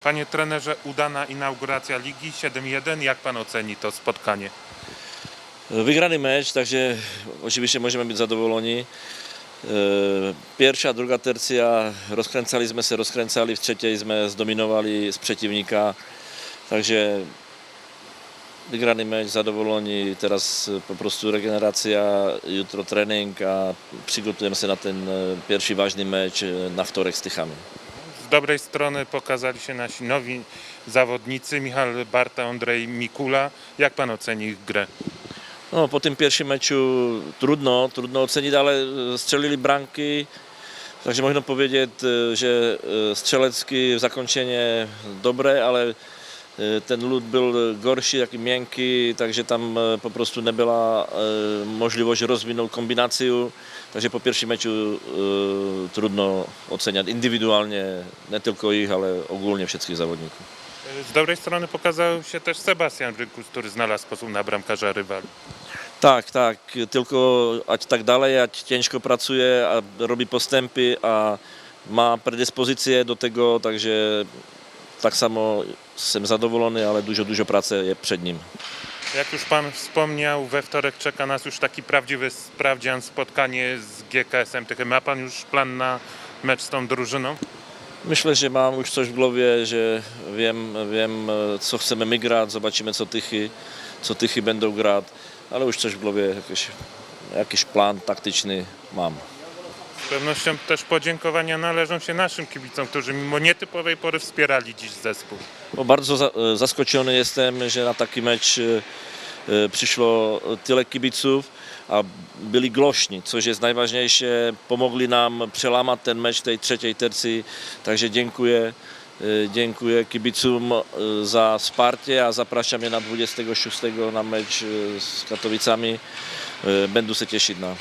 Panie trenerze, udana inauguracja ligi 7-1. Jak pan oceni to spotkanie? Wygrany mecz, takže oczywiście możemy być zadowoleni. E, Pierwsza, druga tercja, rozkręcali sme se, rozkręcali, v třetej sme zdominovali z przeciwnika, takže vygraný mecz, zadowoleni, teraz po prostu regeneracja, jutro trénink a przygotujemy się na ten e, pierwszy ważny mecz e, na wtorek z Tychami. Dobrej strony pokazali się nasi nowi zawodnicy, Michał Barta, Andrzej Mikula. Jak pan oceni ich grę? No, po tym pierwszym meczu trudno, trudno ocenić, ale e, strzelili bramki, takže można powiedzieć, e, że e, strzelecki zakończenie dobre, ale ten lód był gorszy, taki miękki, takže tam e, po prostu nie była e, możliwość rozwinąć kombinację. Takže po pierwszym meczu e, trudno oceniać indywidualnie, nie tylko ich, ale ogólnie wszystkich zawodników. Z dobrej strony pokazał się też Sebastian Rykus, który znalazł sposób na bramkarza rywali. Tak, tak, tylko ať tak dalej, ať ciężko pracuje a robi postępy a ma predyspozycje do tego, takže tak samo jestem zadowolony, ale dużo, dużo pracy przed nim. Jak już pan wspomniał, we wtorek czeka nas już taki prawdziwy sprawdzian, spotkanie z GKS-em Tychy. Ma pan już plan na mecz z tą drużyną? Myślę, że mam już coś w głowie, że wiem, wiem co chcemy my grać, zobaczymy co Tychy, co Tychy będą grać, ale już coś w głowie, jakiś, jakiś plan taktyczny mam. Pewnością też podziękowania należą się naszym kibicom, którzy mimo nietypowej pory wspierali dziś zespół. Bo bardzo za, e, zaskoczony jestem, że na taki mecz e, e, przyszło tyle kibiców, a byli głośni, coś jest najważniejsze. Pomogli nam przełamać ten mecz tej trzeciej tercji, także dziękuję. e, Dziękuję kibicom e, za wsparcie, a zapraszam je na 26 na mecz z Katowicami. Będę się cieszyć na